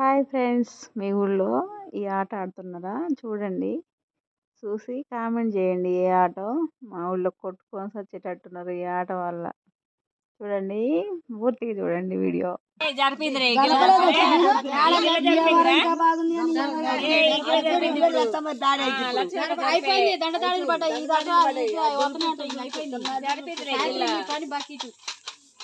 Hi friends మీ ఊళ్ళో ఈ ఆట ఆడుతున్నారా చూడండి చూసి కామెంట్ చేయండి ఏ ఆటో మా ఊళ్ళో కొట్టుకొని వచ్చేటట్టున్నారు ఈ ఆట వల్ల చూడండి పూర్తిగా చూడండి వీడియో అయిపోయింది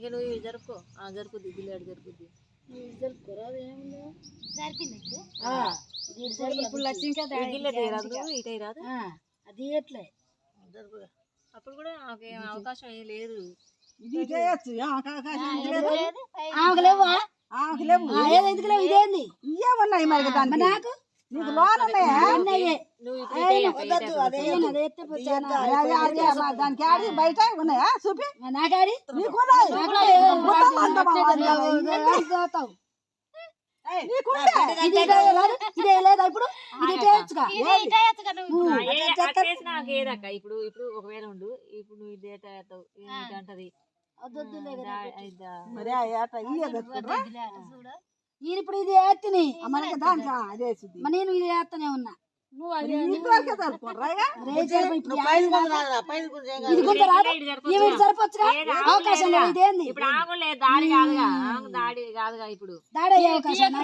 ఇక నువ్వు ఇవి జరుపుకో. ఆ జరుపుద్ది గిల్లాడు జరుపుద్ది. జరిపింది ఇప్పుడు. ఇప్పుడు లక్ష్మీకా గిల్లెది రాదు ఇటే రాదు అది ఎట్లే అప్పుడు కూడా ఆమెకి ఏం అవకాశం ఏం లేదు. ఆమెకు లేవా? ఏదో ఎందుకు లేవు? ఇదేంది? మరి నాకు నీకు లోన్ ఉన్నాయా దానికి ఆడి బయట ఉన్నాయా చూపి నాకాడి ఇప్పుడు నాకు ఇప్పుడు ఇప్పుడు ఒకవేళ ఉండు ఇప్పుడు నువ్వు ఇది అంటది. మరి నేను ఇప్పుడు ఇది వేత్తిని మనకి అదే. మరి నేను ఇది వేస్తూనే ఉన్నా. ఇప్పుడు అవకాశం ఇదేంది? దాడి కాదుగా దాడి కాదుగా దాడి అవకాశం